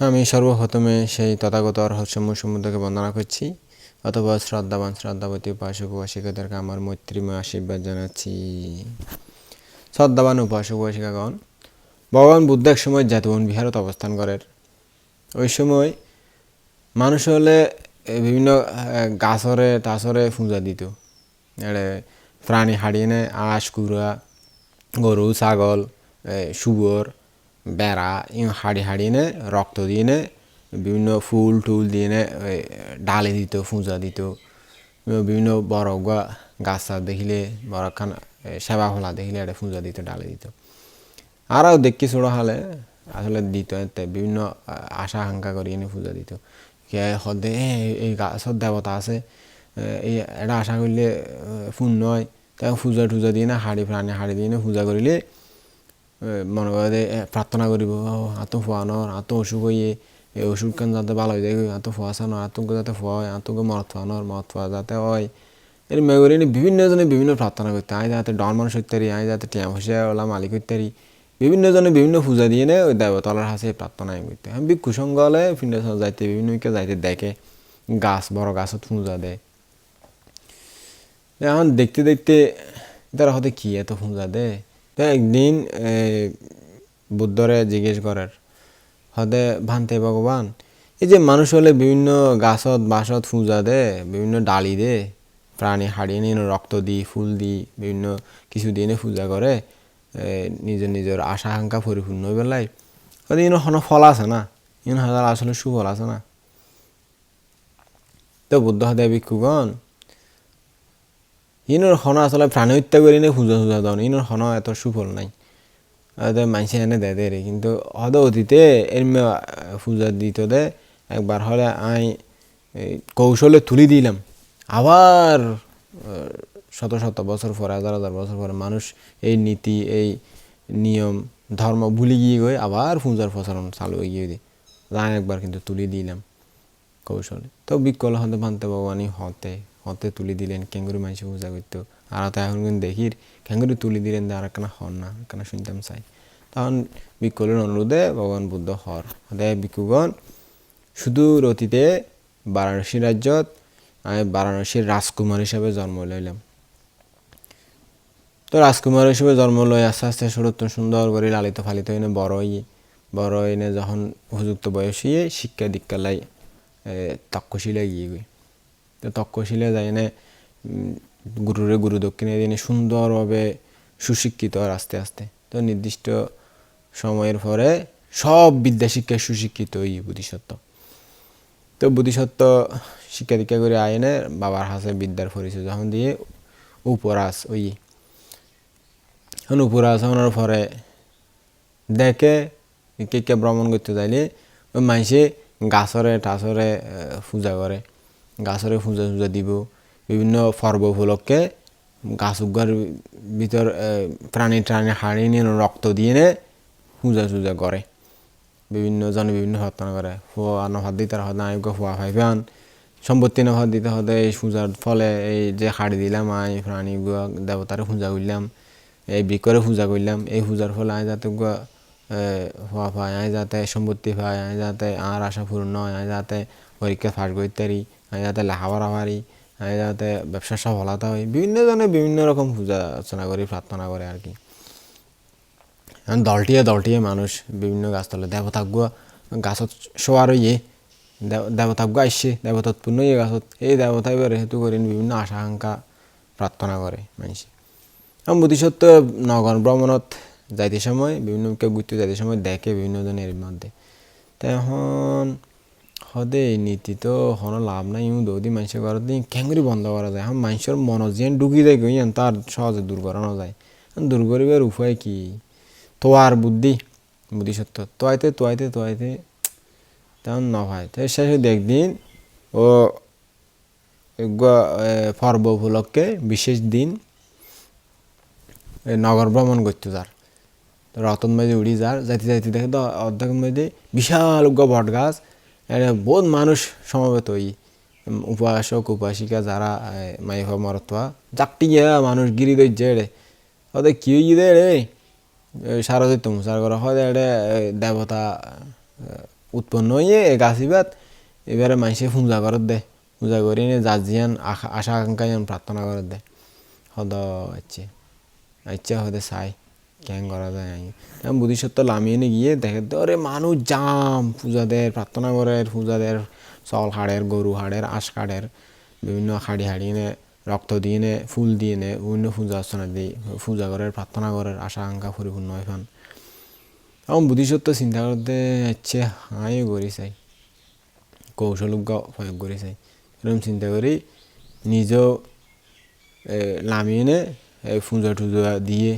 আমি সর্বপ্রথমে সেই তথাগত রহস্যময় সমুদ্রকে বন্দনা করছি, অথবা শ্রদ্ধাবান শ্রদ্ধাবতী উপাসক উপাসিকাদেরকে আমার মৈত্রীময় আশীর্বাদ জানাচ্ছি। শ্রদ্ধাবান উপাসক উপাসিকাগণ ভগবান বুদ্ধ এক সময় জাতবন বিহারত অবস্থান করেন। ওই সময় মানুষ হলে বিভিন্ন গাছরে তাছরে পূজা দিত। এড়ে প্রাণী হারিয়ে নেয়, আঁশ, কুড়া, গরু, ছাগল শুয়োর বেড়া হাড়ি হাড়ি নে রক্ত দিয়ে নে বিভিন্ন ফুল টুল দিয়ে নে ওই ডালে দিত পূজা দিত। বিভিন্ন বড় গাছ দেখিলে বড় খান সেবা হলা দেখিলে এটা পূজা দিত ডালে দিত। আরও দেখি ছোড়ো হালে আসলে দিত বিভিন্ন আশা আকাঙ্ক্ষা করি এনে পূজা দিত। এ, এই গাছত দেবতা আছে এই এটা আশা করলে ফুন নয় তাই পূজা টুজা দিয়ে না হাড়ি প্রাণী হাড়ি দিয়ে না পূজা করিলে মনে করে যে, প্রার্থনা করিব আত ফুয়ানোর আত অসুখ হইয়ে এই অসুখ কান যাতে ভালো হয়ে যায় আত ফুয়াশানোর আতঙ্ক যাতে ফুয়া হয় আতঙ্ক মরত ফুয়ানোর মত ফুয়া যাতে হয়। এর মেগরি বিভিন্ন জনে বিভিন্ন প্রার্থনা করতে আয় যাতে ডন মানুষ হইতে পারি আয় যাতে টিয়া বসে ওলা মালিক হইতে পারি বিভিন্ন জনে বিভিন্ন পূজা দিয়ে নে ওই দেবতলার হাসে প্রার্থনা করতে আমি ভিক্ষু সঙ্গ হলে পিণ্ড যাইতে বিভিন্ন কে যাইতে দেখে গাছ বড় গাছত পূজা দেয় এখন দেখতে দেখতে তারা হতে কি এত পূজা দে? তো একদিন বুদ্ধরে জিজ্ঞেস করার হতে ভান্তে ভগবান, এই যে মানুষ হলে বিভিন্ন গাছত বাসত পূজা দে, বিভিন্ন ডালি দে, প্রাণী হারিয়ে নিয়ে রক্ত দি, ফুল দি, বিভিন্ন কিছু দিয়ে এনে পূজা করে নিজের নিজের আশা আকাঙ্ক্ষা পরিপূর্ণ বেলায় হতে ইনো হন ফল আছে না? ইনো হাজার আসলে সুফল আছে না? তো বুদ্ধ হতে ভিক্ষুগণ ইনোর হন আসলে প্রাণী হত্যা করে নে পূজা টুজা দাও ইনোর হন এত সুফল নাই। মানুষে এনে দেয় দে রে, কিন্তু হয়তো অতীতে এর পূজা দিত দে, একবার হলে আই কৌশলে তুলি দিলাম। আবার শত শত বছর পরে, হাজার হাজার বছর পরে মানুষ এই নীতি, এই নিয়ম, ধর্ম ভুলে গিয়ে গিয়ে আবার পূজার প্রচলন চালু হয়ে গিয়ে, যাই একবার কিন্তু তুলি দিলাম কৌশলে। তো বিকল হতে ভানতে ভগবানই হতে। হতে তুলি দিলেন ক্যাঙ্গুরি মানুষ পূজা করতো। আর তো এখন কিন্তু দেখির ক্যাঙ্গুরি তুলি দিলেন আর একখানা হর না, একখানা শুনতাম চাই। তখন বিকলের অনুরোধে ভগবান বুদ্ধ হর। হতে বিকুগণ, সুদূর অতীতে বারাণসী রাজ্যত আমি বারাণসীর রাজকুমার হিসাবে জন্ম লইলাম। তো রাজকুমার হিসেবে জন্ম লই আস্তে আস্তে সুরত সুন্দর করে লালিত ফালিত হইনে বড় হই বড় এনে যখন উপযুক্ত বয়স হইয়ে শিক্ষা দীক্ষা লাই তক্ষশিলে গিয়ে তো তক্ষশিলে যাই এনে গুরুরে গুরু দক্ষিণে দিনে সুন্দরভাবে সুশিক্ষিত হয় আস্তে আস্তে। তো নির্দিষ্ট সময়ের পরে সব বিদ্যা শিক্ষায় সুশিক্ষিত হই বুদ্ধিসত্ত্ব তো বুদ্ধিসত্ত্ব শিক্ষা দীক্ষা করে আইনে বাবার হাসে বিদ্যার পরিচয় যখন দিয়ে উপরাস ওই। এখন উপরাস হওয়ার পরে দেখে কে কে ভ্রমণ করতে যাইলে, ওই মাইসে গাছরে, টাছরে পূজা করে। গাছরে পূজা টুজা দিব, বিভিন্ন পর্ব উপলক্ষে গাছ উগার ভিতর প্রাণী ট্রাণী হাড়ি নিয়ে রক্ত দিয়ে নে পূজা টুজা করে বিভিন্ন, জনে বিভিন্ন প্রার্থনা করে ফুয়া নভাত দিতে হয় না ফুয়া ভাইবান সম্পত্তি নভাত দিতে হতে এই পূজার ফলে এই যে হাড়ি দিলাম, আই প্রাণী দেবতারে পূজা করলাম এই বিকরে পূজা করলাম এই পূজার ফলে আই যাতে হওয়া পায়, আই যাতে সম্পত্তি পায়, আই যাতে আর আশা পূর্ণ হয়, আই যাতে পরীক্ষা ফাঁস করতে যাতে লেখাপড়া পারি যাতে ব্যবসা সফলতা হয় বিভিন্ন জনে বিভিন্ন রকম পূজা অর্চনা করি প্রার্থনা করে আর কি। দলটিয়ে দলটিয়ে মানুষ বিভিন্ন গাছতলে দেবতাগুয়া গাছত শোয়ার ইয়ে দেবতাগুয়া আসছে দেবতৎপূর্ণ ইয়ে গাছত, এই দেবতা এবার হেতু করেন বিভিন্ন আশা আকাঙ্ক্ষা প্রার্থনা করে মানুষ এখন বুদ্ধিসত্ত্ব নগর ভ্রমণত যাইতে সময় বিভিন্ন কেউ ঘুরতে যাইতে সময় দেখে বিভিন্ন জনের মধ্যে তা এখন হদে নীতি তো হন লাভ নাই, ইউ দৌদি মানুষের ঘর দিন ক্যাঙ্গুরি বন্ধ করা যায়। এখন মানুষের মন যেন ঢুকি যায় গইয়ান তার সহজে দূর করানো যায়। দূর করিবার উপায় কি? তো তোয়ার বুদ্ধি, বুদ্ধিসত্ত্ব। তোয়াইতে তোয়াইতে তোয়াইতে তেমন ন হয়। তো শেষে দেখদিন ও পর্ব উপলক্ষে বিশেষ দিন নগর ভ্রমণ করতে যার। রতন মাঝে উড়ি যার। যাইতে যাইতে দেখে তো অর্ধেক মধ্যে বিশাল বট গাছ বহুত মানুষ সমবেত ওই উপাসক উপাসিকা যারা মাইফ মরতোয়া চারটি গিয়া মানুষ গিরি দইছে রে ওদের কি হয়ে দে রে সারা দিত মুসার করা হয় এটা দেবতা উৎপন্ন এই গাছিবাত এবারে মানুষে পূজা করত দে। পূজা করি নে যার জিয়ান আশা আকাঙ্ক্ষা প্রার্থনা করত দে। হদ ইচ্ছে। ইচ্ছা হতে চাই। ক্যাং করা যায়। আমি বুদ্ধিসত্ত্ব লামিয়ে নিয়ে গিয়ে দেখে আরে মানুষ জাম পূজা দেয় প্রার্থনা করে পূজা দেয় চল হাড়ের গরু হাড়ের আশ কাড়ের বিভিন্ন হাড়ি হাড়ি নে রক্ত দিয়ে নে ফুল দিয়ে নে বিভিন্ন পূজা অর্চনা দিয়ে পূজা করে প্রার্থনা করে আশা আকাঙ্ক্ষা পরিপূর্ণ হয় ফান এখন বুদ্ধিসত্ত্ব চিন্তা করতে ইচ্ছে আমিও করি চাই কৌশলজ্ঞ প্রয়োগ করি চাই এরকম চিন্তা করি নিজেও এ, নামিয়ে নে এই পূজা টুজা দিয়ে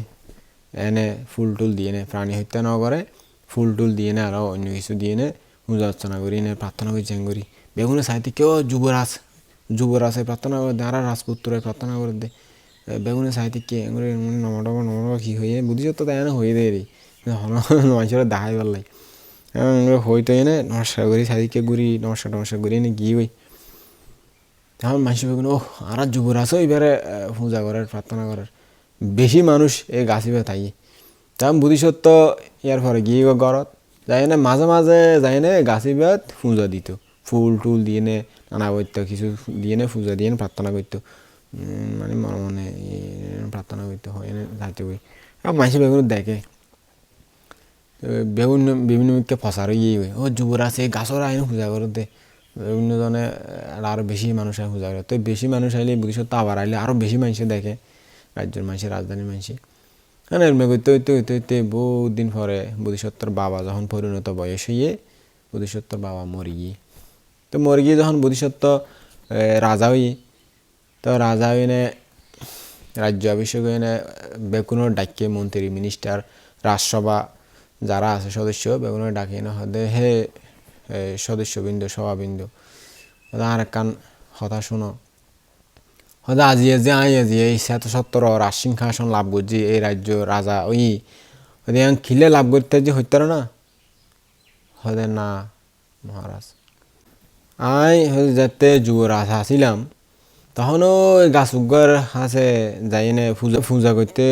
এনে ফুল টুল দিয়ে নে প্রাণী হত্যা না করে ফুল টুল দিয়ে নে আরও অন্য কিছু দিয়ে নে পূজা অর্চনা করি নে প্রার্থনা করি চ্যাং করি বেগুনের সাহিত্যে কেউ যুবরাজ যুবরাজে প্রার্থনা করে দে আর রাজপুত্রে প্রার্থনা করে দে। এ, বেগুনের সাহিত্যে কে করে নমডবা নমডবা কি হয়ে বুঝিস তো তাই না হয়ে দেয় রে মানুষের দেখাই পারলাই হইতো এনে নমস্কার করি সাহিত্যকে ঘুরি নমস্কার টমস্কার করি এনে গিয়ে ওই তখন মানুষ বেগুন ও আর যুবরাজ এবারে পূজা করার প্রার্থনা করার বেশি মানুষ এই গাছিবে তাই তখন বুদ্ধিসত্ত্ব ইয়ার পরে গিয়ে ঘরত যাই না মাঝে মাঝে যাই না গাছিবাত পূজা দিত। ফুল টুল দিয়ে নে নানা করতো কিছু দিয়ে নে পূজা দিয়ে নে প্রার্থনা করতো মানে মনে মনে প্রার্থনা করতে হয় এনে যাইতে হই আর মানুষ বেগুন দেখে। বিভিন্ন বিভিন্ন মিকে ফসার ইয়ে হয় ও যুবরাজ এই গাছর আইন পূজা করতে বিভিন্ন জনে আরও বেশি মানুষ আয় পূজা করে তো বেশি মানুষ আইলে ভবিষ্যৎ আবার আইলে আরও বেশি মানুষে দেখে। রাজ্যের মানুষের রাজধানীর মানুষে হ্যাঁ এরমে করতে হইতে হইতে হইতে বহুত দিন পরে বোধিসত্ত্বর বাবা যখন পরিণত বয়স হইয়ে বোধিসত্ত্বর বাবা মরি গিয়ে। তো মরি গিয়ে যখন বোধিসত্ত্ব এ, রাজা হই তো রাজা হইনে রাজ্য অভিষেক হইনে বেকুনো ডাকে মন্ত্রী মিনিস্টার রাজসভা যারা আছে সদস্য বেগুনো ডাকে না হদে হে সদস্যবৃন্দ সভাবৃন্দ আর কান কথা শুনো। হয়তো আজি যে আই আজি এই সাত সত্তর রাজ সিংহাসন লাভ করছি এই রাজ্য রাজা ওই হয়তো ইয়াং খিলে লাভ করতে যে হইতার না? হদে না মহারাজ আই, হয়তো যাতে যুবরাজ আসিলাম তখন ওই গাছ উগর আছে, যাই না পূজা পূজা করতে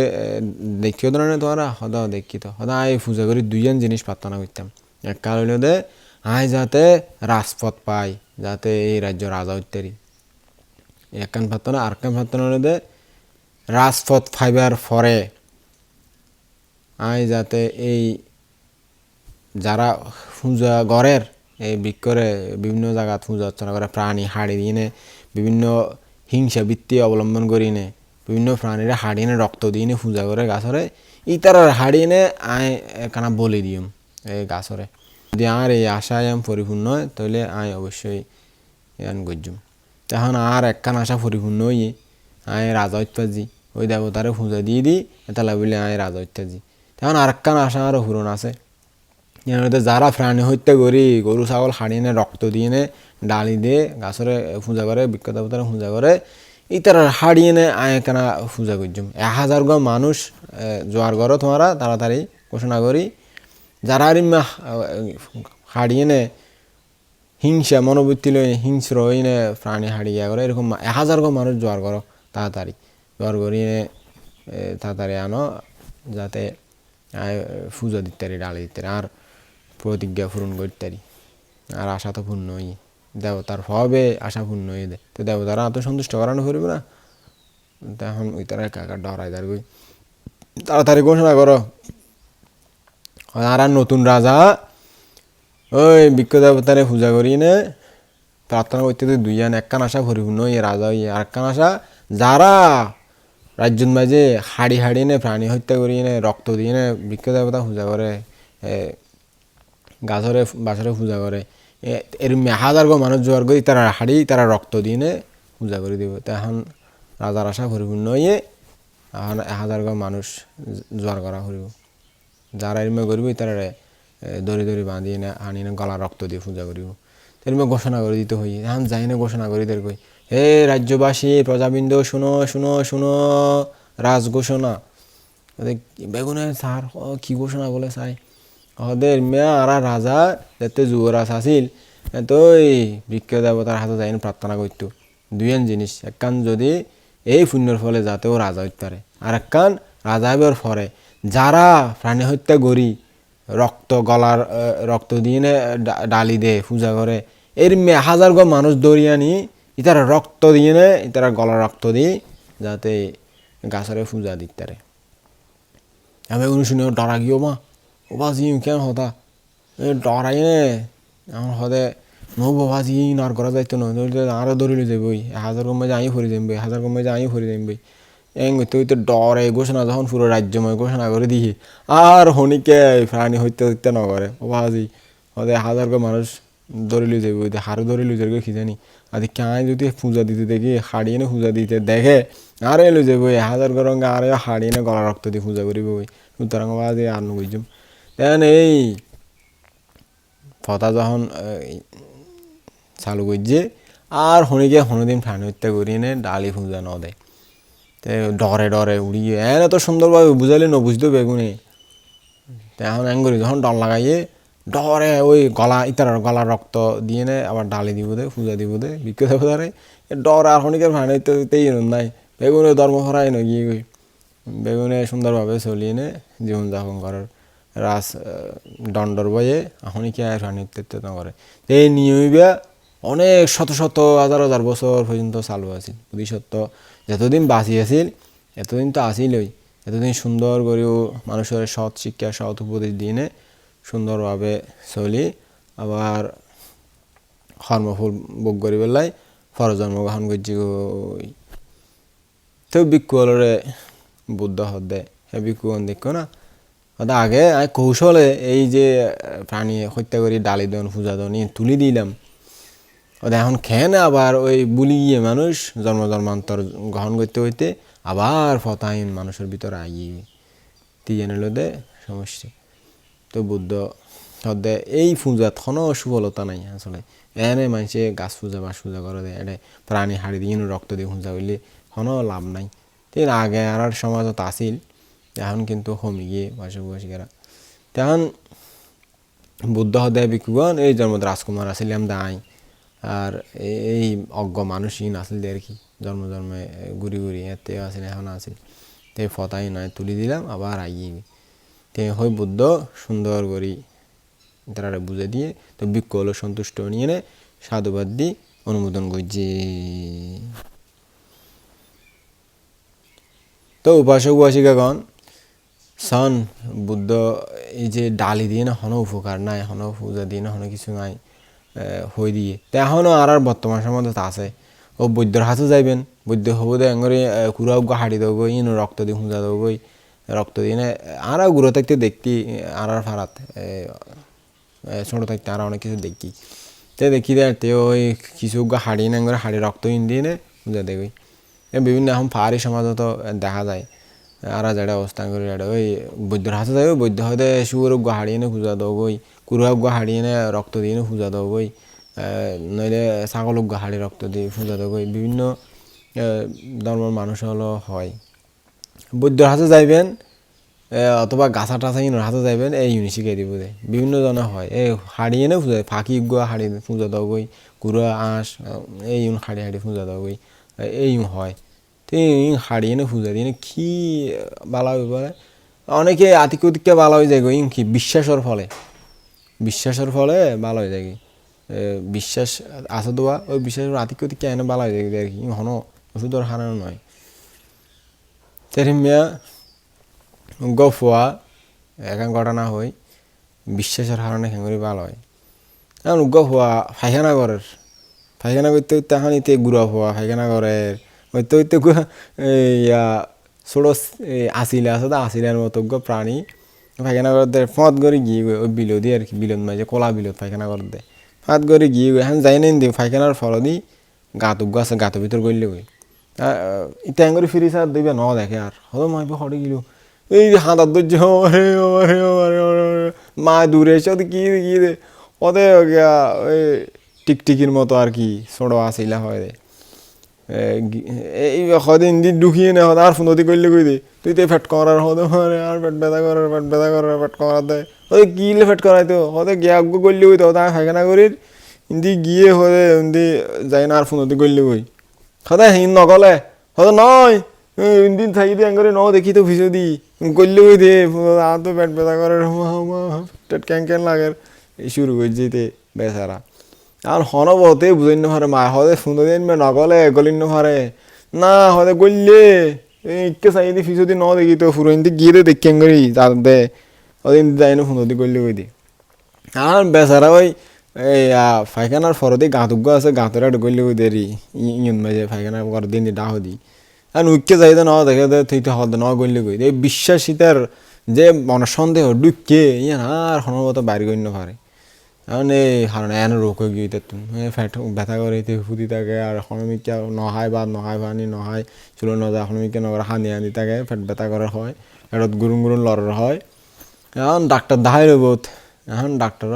দেখিও তো না তোরা হদা দেখি তো। আই পূজা করি দুইজন জিনিস প্রার্থনা করতাম এক হইল দে, আই যাতে রাজপথ পাই যাতে এই রাজ্য রাজা ইত্যাদি একখান প্রার্থনা আর কান প্রার্থনা হইল দে রাজপথ ফাইবার ফরে। আই যাতে এই যারা পূজা গড়ের, এই বিক্ষরে বিভিন্ন জায়গাত পূজা অর্চনা করে, প্রাণী হাড়ি দিয়ে বিভিন্ন হিংসা বৃত্তি অবলম্বন করি নে বিভিন্ন প্রাণীরা হাড়ি এনে রক্ত দিয়ে নে পূজা করে গাছরে। ইতার হাড়ি এনে আয় কানা বলি দিম এই গাছরে। যদি আর এই আশায় পরিপূর্ণ হয় তাহলে আয় অবশ্যই ইয়ান গজ্জুম। তখন আর একখান আশা পরিপূর্ণ হই আয় রাজা ওই দেবতারে পূজা দিয়ে দিই এটা বলে আয় রাজা তখন আর একখান আশা আরও পূরণ আছে। যারা প্রাণী হত্যা করি গরু ছাগল হাড়ি এনে রক্ত দিয়ে নে ডালি দিয়ে গাছরে পূজা করে বিখ্যাত দেবতারা পূজা করে ইতার হাড়ি এনে আয় কেনা পূজা করছুম এক হাজার গো মানুষ জোয়ার করো তোমারা তাড়াতাড়ি ঘোষণা করি যারা আর হাড়ি এনে হিংসা, মনোবৃত্তি লই হিংস্র হইনে প্রাণী হারিয়া করে এরকম এক হাজার গো মানুষ জোয়ার করো তাড়াতাড়ি জোয়ার করি তাড়াতাড়ি আনো, যাতে পুজো দিতে ডালি দিতে। আর প্রতিজ্ঞা পূরণ করতে আর আশা তো পূর্ণ হই দেবতার হবে আশা পূর্ণ হয়ে দেয় তো দেবতারা এত সন্তুষ্ট করানো করবে না। তখন ওই তারা কাকা ডরাই কই তাড়াতাড়ি ঘোষণা করো আর নতুন রাজা ওই বিক্ষ দেবতারে পূজা করি নে। প্রার্থনা করতে তো দুইজন, একখান আশা পরিপূর্ণ হয়ে রাজা আর একখান আশা। যারা রাজ্যন মাঝে হাড়ি হাড়ি নে, প্রাণী হত্যা করি নে, রক্ত দিয়ে নে বিক্ষ দেবতা পূজা করে গাছরে, বাছরে পূজা করে। এ- এরম হাজার গো মানুষ জোয়ার করি, তারা হাড়ি, তারা রক্ত দিয়ে নে, পূজা করে দিব। তখন রাজার আশা পরিপূর্ণ হয়ে এখন হাজার গো মানুষ জোয়ার করা করিব। যারা এরমে করবি, তারা দড়ি দড়ি বাঁধিয়ে না আনি না গলা রক্ত দিয়ে পূজা করিব। এরমে ঘোষণা করে দিতে হই। এখন যাই না ঘোষণা করি দের কই। হে রাজ্যবাসী প্রজাবৃন্দ শুনো শুনো শুনো রাজ ঘোষণা। বেগুনে স্যার কি ঘোষণা বলে চাই। ওদের মেয়া আরা রাজা যাতে যুবরাজ আছিল। তো এই বৃক্ষ দেবতার হাতে যাই প্রার্থনা করতো দুইয়ান জিনিস একখান যদি এই পুণ্যর ফলে যাতেও রাজা হইতে পারে আর একখান রাজা হইবার ফলে যারা প্রাণী হত্যা করি রক্ত গলার রক্ত দিয়ে ডালি দে, পূজা করে। এর হাজার গো মানুষ দরিয়া নি ইতারা রক্ত দিয়ে নে, ইতারা গলার রক্ত দিয়ে, যাতে গাছরে পূজা দিতারে আমি উনি শুনে ডরা গিয়েও মা। ও বাজি কেন হতা? এ ডরাই নে। আমার হদে নো বাবাজি নার করা যাইতো না নইলে আরও ধরিলে যাব ওই হাজার কমে যাই ফরি যাইম বই হাজার কমে যাই ফরি যাইম বই এং হইতে হইতে ডরে ঘোষণা যখন পুরো রাজ্যময় ঘোষণা করে দিহি। আর হনিকে প্রাণী হইতে হইতে নগরে ও বাজি হদে হাজার গো মানুষ ধরিলে যাব ওই হারু ধরিলে যাব কি জানি আদি কাই যদি পূজা দিতে দেখি হাড়িয়ে নে পূজা দিতে দেখে আর এলো যাব ওই হাজার গরঙ্গে আর হাড়িয়ে নে গলা রক্ত দিয়ে পূজা করিব ওই সুতরাং বাজে আর নগইজম দেন এই ফতা যখন এই, চালু করছে আর হনিকে হনুদিন প্রাণী হত্যা করিয়ে নে ডালি পূজা ন দেয় তে ডরে ডরে উড়িয়ে, এন এত সুন্দরভাবে বুঝাইলে ন, বুঝতে বেগুনে তে এখন করি, যখন ডর লাগাইয়ে ডরে ওই গলা ইতার গলা রক্ত দিয়ে নে, আবার ডালি দিব দে পূজা দিব দে বিক্রি দেবো ধরে ডর আর হনিকের প্রাণী হত্যা দিতেই নাই। বেগুনে ধর্ম ফরাই ন, গিয়ে গই বেগুনে সুন্দরভাবে চলিয়ে নে, জীবনযাপন করার রাস দণ্ডর বয়ে এখনই কি আর হত্যা করে। এই নিয়মিবা অনেক শত শত, হাজার হাজার বছর পর্যন্ত চালু আছিল ভবিষ্যৎ যতদিন বাঁচি আছিল, এতদিন তো আসিলই এতদিন সুন্দর করেও মানুষের সৎ শিক্ষা, সৎ উপদেশ দিনে সুন্দরভাবে চলি। আবার কর্মফল ভোগ করি পেলাই ফর জন্মগ্রহণ করছি তো বিক্ষুরে বুদ্ধ হদে হে বিক্ষুগণ দেখো না। আগে কৌশলে এই যে প্রাণী হত্যা করি ডালি দন, পূজা দন তুলি দিলাম। এখন খেয়ে আবার ওই বুলি গিয়ে মানুষ জন্ম জন্মান্তর গ্রহণ করতে হইতে আবার ফতাহীন মানুষের ভিতরে আইয়ে দিয়ে নিল দে সমস্যা তো বুদ্ধ হদে এই পূজাত কোনো সুফলতা নাই আসলে। এনে মানুষে গাছ পূজা বাস পূজা করে দেয় এটা প্রাণী হাড়ি দিয়ে রক্ত দিয়ে পূজা হইলে কোনো লাভ নাই। তিন আগে আর সমাজত আসিল এখন কিন্তু কমি গিয়ে বাসবাসীরা তখন বুদ্ধ হদে বিকুগণ এই জন্মত রাজকুমার আসিলাম দাই। আর এই অজ্ঞ মানুষই নাছিল আর কি। জন্ম জন্মে ঘুরি ঘুরি এতে আসিল এখন আসিল তে ফতাই নয় তুলি দিলাম, আবার আইয়ে তে হই বুদ্ধ, সুন্দর করি তারা বুঝে দিয়ে তো বিক্ষ হলো সন্তুষ্ট নিয়ে নে, সাধুবাদ দি, অনুমোদন করছে। তো উপাসক উপাসিকাগণ, সন, বুদ্ধ, এই যে ডালি দিয়ে না হনো উপকার নাই হনো পূজা দিয়ে না হনো কিছু নাই। হই দিয়ে। তে এখনও আর আর বর্তমান সমাজত আছে। ও বৈদ্যর হাতে যাইবেন। বৈদ্য হব দে এঙ্গরে কুড়াও হাড়ি দেবো গই ইনো রক্ত দিয়ে পূজা দেবো গই রক্ত দিয়ে না আর গুঁড়ো থাকতে দেখতি আর আর ফারাত ছোট থাকতে আর অনেক কিছু দেখি। তে দেখি দে, তে ওই কিছু হাড়ি না এঙ্গরে হাড়ি রক্ত ইন দিয়ে নে পূজা দেবই বিভিন্ন এখন পাহাড়ি সমাজত দেখা যায়। আর যেটা অবস্থান করে এটা ওই বৈদ্যর হাতে যাবে বৈদ্য হয়তো শুয়োর গা হারিয়ে এনে পূজা দেবো গই কুড়াক গা হারিয়ে এনে রক্ত দিয়ে পূজা দেবো গই নইলে ছাগল গা হাড়ি রক্ত দিয়ে পূজা দেবো গই বিভিন্ন ধর্মের মানুষ হলো হয় বৈদ্যর হাতে যাইবেন অথবা গাছা টাছা ইনোর হাতে যাইবেন এই ইউনি শিখাই দিব দে বিভিন্ন জনে হয় এই হাড়ি এনে পূজা ফাঁকি গোয়া হাড়ি পূজা দাও গই কুড়া আঁশ এই ইউন হাড়ি হাড়ি পূজা দাও গই এই হয় হাড়ি এনে পূজা দিয়ে কি বালা পড়ে অনেকে আতিক উতিককে বালা হয়ে যায় ইন কি বিশ্বাসের ফলে? বিশ্বাসের ফলে ভালো হয়ে যায় বিশ্বাস আছে দোয়া ওই বিশ্বাসের আতিক উতিককে এনে ভালো হয়ে যায় কি হন ওষুধের হারানো নয়। তেরিমিয়া গফুয়া এখন ঘটনা হয় বিশ্বাসের হারণে খেঙ্গুরি ভালো হয় এখন গফুয়া পায়খানা ঘরের। পায়খানা করতে ইতে গুড়া হওয়া ফাইখানা ঘরের। হইতে হইতে ইয়া ছোট আসিলে আছে তো আসিলের মতো প্রাণী পায়খানা করতে ফত করে গিয়ে ওই বিলদি আর কি বিলত মাঝে কলা বিলত পায়খানা করতে ফাত করে গিয়ে এখন যাই নাই দি পায়খানার ফল দি গাত উগ্গ আছে গাতের ভিতর গইলে গই ইটা করে ফিরি স্যার দিবে ন দেখে আর হতো মাইব হরে গিলো এই যে হাতার ধরছে ওরে ওরে ওরে ওরে মা দূরে এসে ওদের কি কি দে ওদের ওই টিকটিকির মতো আর কি ছোট আসিলা হয় দে এই সদিন দি ঢুকিয়ে নে আর ফোনতি করলে কই দে তুই তো ফেট করার হদে মারে আর পেট ব্যথা করার পেট ব্যথা করার পেট করার দে ওই কি লে ফেট করাই তো হদে গিয়ে আগ্য করলে কই তো হদে ফাইখানা করির ইন্দি গিয়ে হদে ইন্দি যাই না আর ফোনতি করলে কই হদে হিন নকলে হদে নয় দিন থাকি দিয়ে করে ন দেখি তো ভিজো দি করলে ওই দে আ তো পেট ব্যথা করে পেট ক্যান ক্যান লাগে এই শুরু করে যেতে বেচারা আর হন বহতে বুঝিন না পারে মা হদে সুন্দর দিন নগলে গলিন না পারে না হদে গললে। ইকে চাই দি ফিসো দি ন দেখি তো ফুরো ইন্দি গিয়ে দেখি করি তার দে। ওদিন যাই না সুন্দর দি গললে ওই দি আর বেচারা ওই, এই ফাইখানার ফরদি গাঁতুগ্য আছে গাঁতের গললে ওই দেরি। ইয়ন মাঝে ফাইখানা কর দিন দি ডাহ দি। আর উইকে যাইতে ন, দেখে দে তুই তো হদ ন, গললে কই এই বিশ্বাসিতার যে মনসন্দেহ ডুবকে ইয়ান আর হনমত বাড়ি গণ্য পারে এখন এই হারণ এন রোগ হয়ে গিয়ে তুমি। ফ্যাট ব্যথা করে তে ফুদি থাকে আর হনমিকা নহায় বা নহায় পানি নহায় চুলো নজা হনমিকা নগর হানি আনি থাকে ফ্যাট ব্যথা করে হয় ফ্যাটত গুরুন গুরুন লড়র হয়। এখন ডাক্তার দেখাই বহুত। এখন ডাক্তার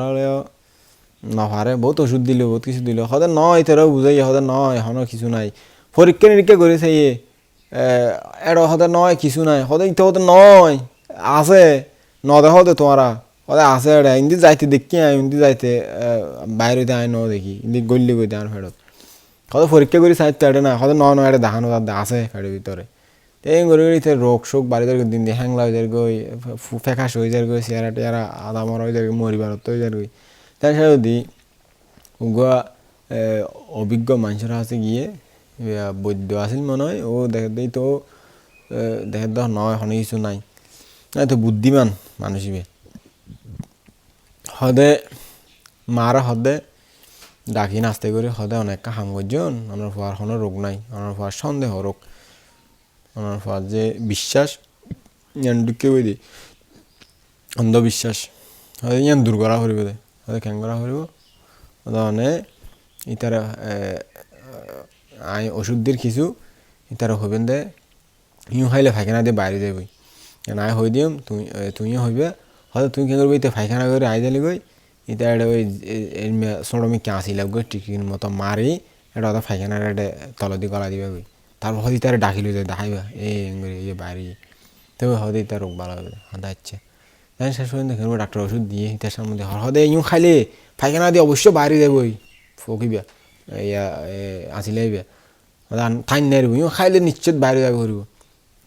নহারে বহুত ওষুধ দিল, বহুত কিছু দিল। সদে নয় তেরো বুঝাই সদে নয় এখনও কিছু নাই। পরীক্ষা নিরীক্ষা করে চাইয়ে এড় হতে নয় কিছু নাই। হতে ইতে হতে নয় আছে। ন দেখো তো হতে আছে এড়ে, ইন্দি যাইতে দেখি আই, ইন্দি যাইতে বাইরে আই ন দেখি, ইন্দি গল্লি গই দেন ফেরত। হতে পরীক্ষা করি সাইতে এড়ে না হতে ন ন এড়ে দেখানো তার আছে ফেরের ভিতরে। এই করে ইতে রোগ শোক বাড়ি দের দিন দিয়ে হ্যাংলা হয়ে যায় গই ফেকাশ হয়ে যায় গই চেয়ারা টেয়ারা আদা মরা হয়ে যায় মরিবার হয়ে যায় গই তাই সে যদি অভিজ্ঞ মানুষরা আছে গিয়ে বৈদ্য আছিল মনে হয়, ও দেখে দেই তো দেখে দেখ নয়, হনে কিছু নাই। তো বুদ্ধিমান মানুষ হিবে হদে মারা হদে ডাকি নাস্তে করে, হদে অনেক হাম করজন আমার ফুয়ার কোনো রোগ নাই, আমার ফুয়ার সন্দেহ রোগ। আমার ফুয়ার যে বিশ্বাস, ইয়ান ঢুকে বই দি, অন্ধবিশ্বাস। হয়তো ইয়ান দূর করা করিব দে হয়তো কেন করা করিব মানে ইতার আই ওষুধ দিয়ে কিছু ইতার হবেন দে, ইউ খাইলে ফাইখানা দিয়ে বাইরে যাবই আই হই দিম তুমি তুমিও হইবে হয়তো তুমি কি করবি ইতে ফাইখানা করে আই দিলি গই ইতা এটা ওই সোড়মি কাঁচি লাগবে টিকির মতো মারি, এটা হয়তো ফাইখানার এটা তলদি গলা দিবে গই তারপর হয়তো তার ডাকি লই যায় দেখাইবা এই এই বাইরে তবে হয়তো তার রোগ ভালো হবে হাঁদা হচ্ছে। তাই শেষ পর্যন্ত দেখেন ডাক্তার ওষুধ দিয়ে তার সামনে হদে ইউ খাইলে ফাইখানা দিয়ে অবশ্যই বাইরে যাবই ফকিবা, ইয়া আসিলে আইবে। ঠাইন নাই রইব খাইলে নিশ্চিত বাইরে যাবে করব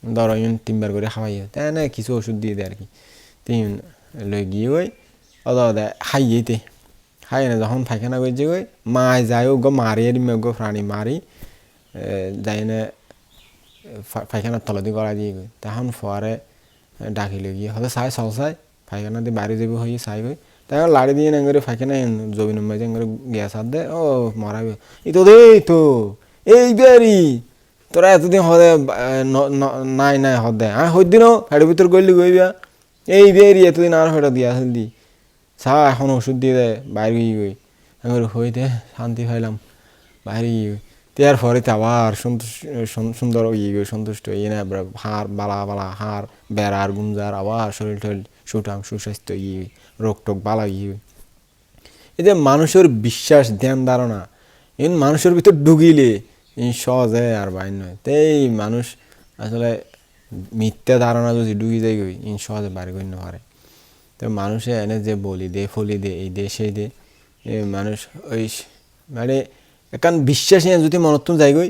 ধর ইউন তিনবার করে খাওয়াই, তাই না? কিছু ওষুধ দিয়ে দেয় আর কি। তিন লই গিয়ে অদ অদা খাইয়েতে খাই না যখন পায়খানা করছে ওই মায় যায় গো মারি আর গো প্রাণী মারি যাই না পায়খানার তলা দিয়ে গড়া দিয়ে গই তখন ফোয়ারে ডাকিলে গিয়ে হয়তো চাই চল চাই পায়খানা দিয়ে বাইরে যাবে হয়ে চাই গই তাই লাড়ি দিয়ে নাঙ্গরে ফাইখানা জবিন মাঝে নাঙ্গরে গ্যাস হাত দে ও মারাবে এই তো দেই তো এই বেরি তোরা এতদিন হদে নাই নাই হদে হ্যাঁ হই দিন হেডের ভিতর গলি গইবা এই বেরি এতদিন আর হেটা দিয়া আসল দি। চা, এখন ওষুধ দিয়ে দেয় বাইরে গিয়ে গই আমি দে, শান্তি পাইলাম বাইরে গিয়ে গই তেয়ার পরে আবার সুন্দর ইয়ে গই সন্তুষ্ট ইয়ে না হাড়, বালা বালা, হাড় বেড়ার গুঞ্জার আবার শরীর টরীর সুঠাম, সুস্বাস্থ্য ইয়ে রোগ টোগ বালা ইয়ে এই যে মানুষের বিশ্বাস, ধ্যান ধারণা ইন মানুষের ভিতর ঢুকিলে সহজে আর বাইর নয় তাই মানুষ আসলে মিথ্যা ধারণা যদি ঢুকি যায় গই ইন সহজে বাড়ি করতে পারে। তো মানুষে এনে যে বলি দে, ফলি দে, এই দে, সেই দে মানুষ ওই মানে একান বিশ্বাস নিয়ে যদি মনত্তম যাই গই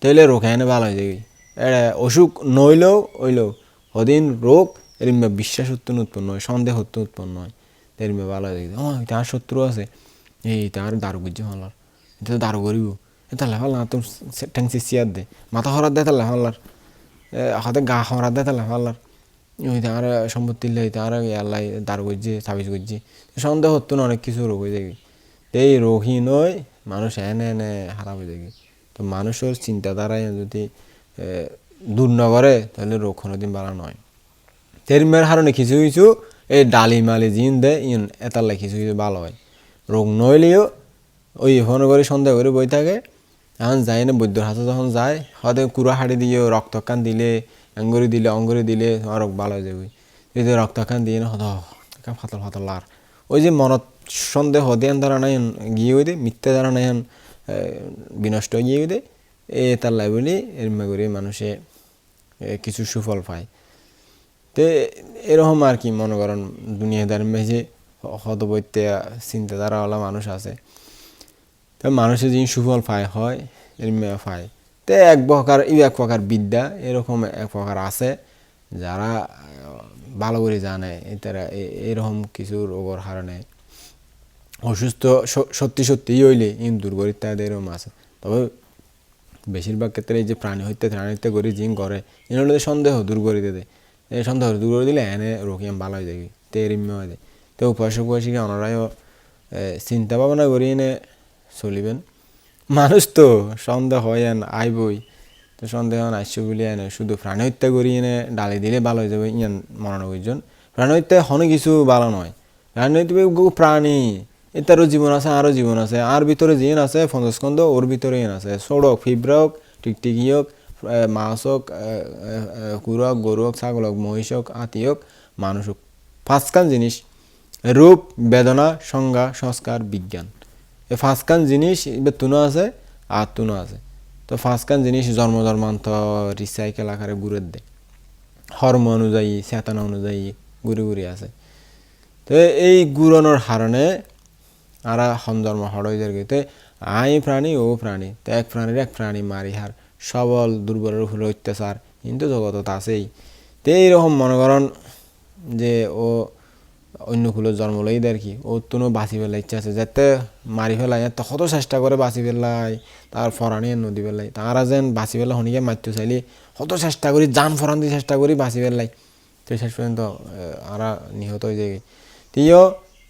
তাহলে রোগ এনে ভালো হয়ে এটা অসুখ নইলেও ওইলেও হদিন রোগ এরম বিশ্বাস উৎপন্ন উৎপন্ন হয়, সন্দেহ উৎপন্ন হয় এরম ভালো হয়ে যায় তার শত্রু আছে, এই তার দারু বুঝছে ভালো এটা দারু করিব এটা লেফাল না, তোর ট্যাংসি সিয়ার দে, মাথা হরার দেয় তার লেফাল্লার হাতে গা হরার দেয় তার লেফাল্লার ওই তার সম্পত্তি লাই তার আল্লাহ দারু করছে সাবিজ করছে। সন্দেহ হতো না অনেক কিছু রোগ হয়ে যাবে এই রোগহীন নয় মানুষ এনে এনে হারাপ হয়ে যাবে তো মানুষের চিন্তাধারায় যদি দূর না করে, তাহলে রোগ কোনোদিন বাড়া নয়। তেরমের হারণে কিছু কিছু, এই ডালি মালি জিন দেয় ইন এতাল্লাই কিছু কিছু ভালো হয়। রোগ নইলেও ওই ফোন করে সন্দেহ করে বই থাকে এখন যায় না বৈদ্যর হাতে যখন যায় হয়তো কুড়া হাড়ি দিয়ে রক্তকান দিলে অঙ্গুরি দিলে অঙ্গুরি দিলে রোগ ভালো হয়ে যাবে যদি রক্তকান দিয়ে না হতো ফাতল ফাতল আর ওই যে মনত সন্দেহ দেন দ্বারা নাই গিয়ে হইতে মিথ্যা দ্বারা নাই বিনষ্ট গিয়ে হইতে এ তার লাই বলি এরম করে মানুষে কিছু সুফল পায়। তে এরকম আর কি মনে করেন দুনিয়াদার মেঝে হতবৈত্যা চিন্তাধারাওয়ালা মানুষ আছে। তো মানুষের যিনি সুফল পায়, হয় এরম পায়। তে এক প্রকার, ই এক প্রকার বিদ্যা, এরকম এক প্রকার আছে। যারা ভালো করে জানে এ- এরকম কিছু রোগের কারণে অসুস্থ সত্যি সত্যি হইলে ইন্দুর গরিব তাদের এরকম আছে। তবে বেশিরভাগ ক্ষেত্রে এই যে প্রাণী হত্যা প্রাণী হত্যা করে জিন করে, এর হলে সন্দেহ দূর করে দেবে এই সন্দেহ দূর করে দিলে এনে রোগিয়াম ভালো হয়ে যাবে তে এরিম্য হয়ে যায় তো উপাসক উপাসিকা ওনারাও চিন্তা ভাবনা করে এনে চলিবেন। মানুষ তো সন্দেহ হয় এন আইবই, তো সন্দেহ আসছে বলে এনে শুধু প্রাণী হত্যা করি এনে ডালি দিলে ভালো হয়ে যাবে ইয়ান মনোনবীজন প্রাণী হত্যা হনে কিছু ভালো নয় প্রাণী হত্যা প্রাণী, এটারও জীবন আছে, আরও জীবন আছে। আর ভিতরে জিন আছে ফন্দস্কন্দ ওর ভিতরে ইন আছে। সড়ক ফিব্রা হোক, টিকটিকি হোক মাছ হোক কুকুর হোক, গরু হোক, ছাগল হোক, মহিষ হোক, হাতি হোক, মানুষ হোক। পাঁচখান জিনিস, রূপ, বেদনা, সংজ্ঞা, সংস্কার, বিজ্ঞান। পাঁচখান জিনিস তুনো আছে, আর তুনো আছে। তো পাঁচখান জিনিস জন্ম জন্মান্তর রিসাইকেল আকারে ঘুরে দেয় হর্ম অনুযায়ী, চেতনা অনুযায়ী ঘুরে ঘুরে আছে। তো এই গুরনের হারণে আরা সঞ্জন্ম হড়ই যার আই প্রাণী, ও প্রাণী, তো এক প্রাণীর এক প্রাণী মারি হার। সবল, দুর্বলের উপরে অত্যাচার। কিন্তু জগতত আছেই তো এইরকম মনে করেন যে ও অন্য কুলো জন্ম লই আর কি। ও তুনো বাঁচি ফেলাই ইচ্ছা আছে যাতে মারি ফেলাই তো কত চেষ্টা করে বাঁচি ফেলাই তার ফরানি নদী ফেলাই তারা যেন বাঁচি ফেলা হনিকে মারতে চাইলে কত চেষ্টা করি জান ফরান দিয়ে চেষ্টা করি বাঁচি ফেলাই তো শেষ পর্যন্ত আরা নিহত হয়ে যায় তিও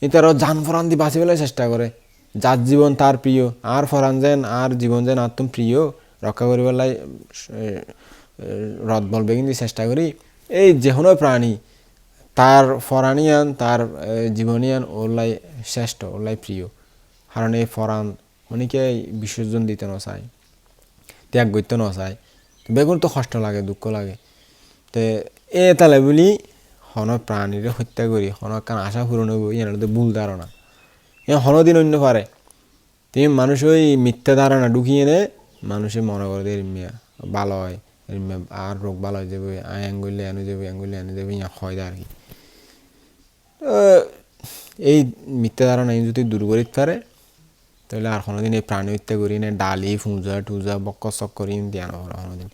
ইতারও জান ফরান দিয়ে বাঁচি ফেলাই চেষ্টা করে যার জীবন তার প্রিয় আর ফরান যেন আর জীবন যেন আত্ম প্রিয় রক্ষা করি পেলাই রদ বলবে কিন্তু চেষ্টা করি এই যে কোনো প্রাণী তার ফরানিয়ান, তার জীবনিয়ান ওলাই শ্রেষ্ঠ ওলাই প্রিয়। কারণ এই ফরান অনেকে বিসর্জন দিতে ন চায় ত্যাগ করতে ন চায় বেগুন তো কষ্ট লাগে, দুঃখ লাগে। তে এ তালে বলি হন প্রাণীরে হত্যা করি হন কান আশা পূরণ হইব ইয়ার তো ভুল ধারণা এ হন দিন অন্য পারে তুমি মানুষ ওই মিথ্যা ধারণা ঢুকিয়ে নে মানুষে মনে করে যে এরমিয়া ভালো হয় আর রোগ ভালো হয়ে যাবে আয় আঙ্গুলে এনে যাবে আঙ্গুলে এনে যাবে ইয়া হয় আর কি। এই মিথ্যা ধারণা যদি দূর করিতে পারে তাহলে আর কোনোদিন এই প্রাণী হত্যা করি না ডালি ফুঁজা টুজা বক্ক চক করি দিয়া নহর কোনোদিন।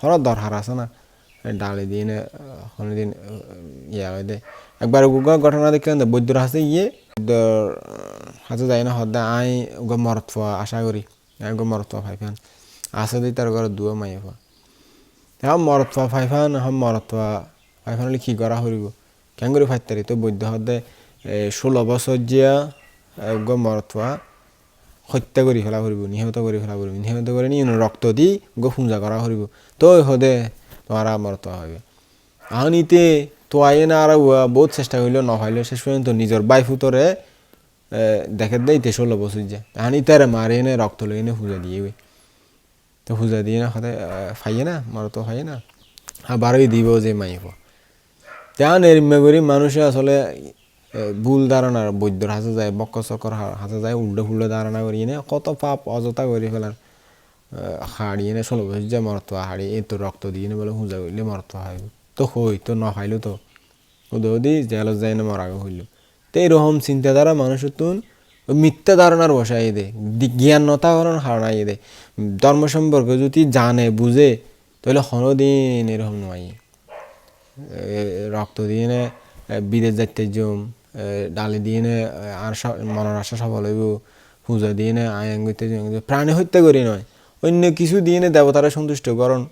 হর দরকার আছে না ডালি দিয়ে না কোনোদিন ইয়া হয়ে দে। একবার গুগা ঘটনা দেখে বৈদ্যর হাসে গিয়ে হাতে যাই না হদ্দা আই গো মরত আশা করি আই গো মরত ফাইফান আসে দিই তার ঘরে দুয়া মাইয়া এখন মরত ফাইফান এখন মরত ফাইফান হলে কি করা হরিব করে ফাইতারি তো বৈদ্য হদ্দে ষোলো বছর জিয়া গো মরত পাওয়া হত্যা কৰি ফেলা ফুৰিব, নিহত কৰি ফেলা ফুৰিব, নিহত কৰি নি ৰক্ত দি গো পূজা কৰা ফুৰিব। তই সদে তোমার মরত হবে। আহনিতে তো আইয়ে না আর বহুত চেষ্টা করলেও নহইলেও শেষ পর্যন্ত নিজের বাই ফুতরে দেখে দেয় তে ষোলো বছর যে আহনি তারে মারে এনে রক্ত লই এনে পূজা দিয়ে গই তো পূজা দিয়ে না হতে ফাইয়ে না মরত ফাইয়ে না। আবারই দিব যে মাইব তেমন এরমে করি মানুষে আসলে ভুল ধারণার বৈদ্যর হাতে যায় বক্ক হা- হাতে যায়, উল্টো ফুল্টো ধারণা করি এনে কত পাপ অযথা করে ফেলার হাড়ি এনে ষোলো যে মরত হাড়ি এই তো রক্ত দিয়ে এনে বলে পূজা করলে মরত হয়। তো হই তো ন তো। ওদি জেলত যায় না মরা হইল তো এরকম চিন্তাধারা মানুষের তুন মিথ্যা ধারণার বসাই দে দি- জ্ঞান নতা করার হারাই দে ধর্ম সম্পর্কে যদি জানে বুঝে তাহলে হরদিন এরকম নয় রক্ত দিয়ে বিদেশ যাইতে জম ডালি দিয়ে আর মনের আশা সফল হইব পূজা দিয়ে আয়াং করতে প্রাণী হত্যা করি নয় অন্য কিছু দিয়ে দেবতারা সন্তুষ্ট করণ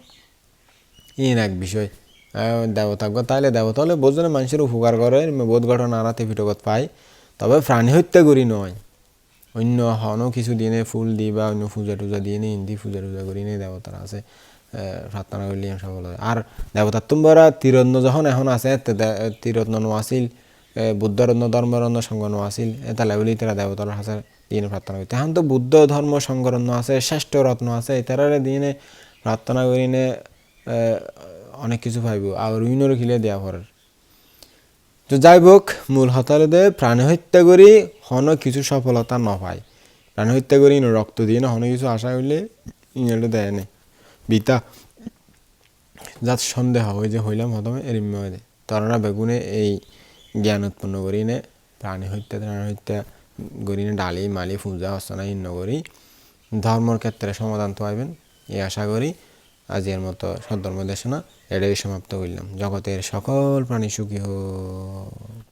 ইন এক বিষয়। আহ, দেবতা তাইলে দেবতা হলে বোঝনে মানুষের উপকার করে বোধ ঘটনা আনাতে পিটকত পায় তবে প্রাণী হত্যা করি নয়। অন্য হনও কিছু দিনে ফুল দি বা অন্য পূজা টুজা দিয়ে নি হিন্দি পূজা টুজা করি নি দেবতারা আছে। করলে সফল হয় আর দেবতার তোমরা তীরত্ন যখন এখন আছে তীরত্ন নো এ, বুদ্ধরত্ন ধর্মরত্ন সংগন আছিল তাহলে বলি তারা দেবতার হাসে দিনে প্রার্থনা করি এখন তো বুদ্ধ ধর্ম সংগরত্ন আছে শ্রেষ্ঠ রত্ন আছে এতারে দিনে প্রার্থনা করিনে অনেক কিছু পাইব আর উইনরও খিলে দেওয়া পরের তো যাই হোক মূল হতালে দে প্রাণী হত্যা করি হন কিছু সফলতা নপায় প্রাণী হত্যা করি রক্ত দিয়ে না হন কিছু আশা করলে ইংরেজে দেয় নে? বিতা। যাত সন্দেহ হয় যে হইলাম হতমে এরিম্য হয়ে দেয় বেগুনে এই জ্ঞান উৎপন্ন করি নে প্রাণী হত্যা প্রাণী হত্যা করি নে ডালি মালি পূজা অর্চনা ইন্ন করি ধর্মর ক্ষেত্রে সমাধান পাইবেন এই আশা করি আজকের মতো সদ্ধর্ম দেশনা এটাই সমাপ্ত করলাম জগতের সকল প্রাণী সুখী হোক